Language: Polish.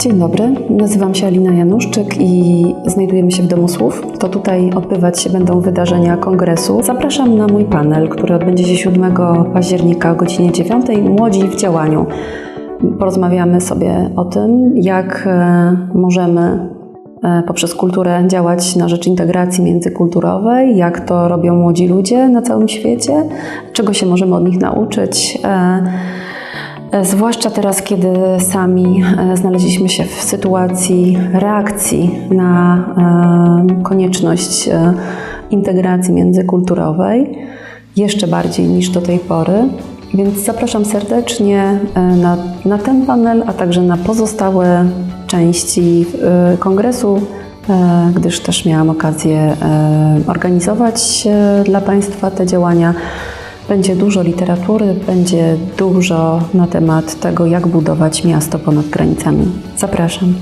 Dzień dobry, nazywam się Alina Januszczyk i znajdujemy się w Domu Słów. To tutaj odbywać się będą wydarzenia kongresu. Zapraszam na mój panel, który odbędzie się 7 października o godzinie 9. Młodzi w działaniu. Porozmawiamy sobie o tym, jak e, możemy e, poprzez kulturę działać na rzecz integracji międzykulturowej, jak to robią młodzi ludzie na całym świecie, czego się możemy od nich nauczyć. E, Zwłaszcza teraz, kiedy sami e, znaleźliśmy się w sytuacji reakcji na e, konieczność integracji międzykulturowej, jeszcze bardziej niż do tej pory. Więc zapraszam serdecznie na, na ten panel, a także na pozostałe części kongresu, gdyż też miałam okazję organizować dla Państwa te działania. Będzie dużo literatury, będzie dużo na temat tego, jak budować miasto ponad granicami. Zapraszam.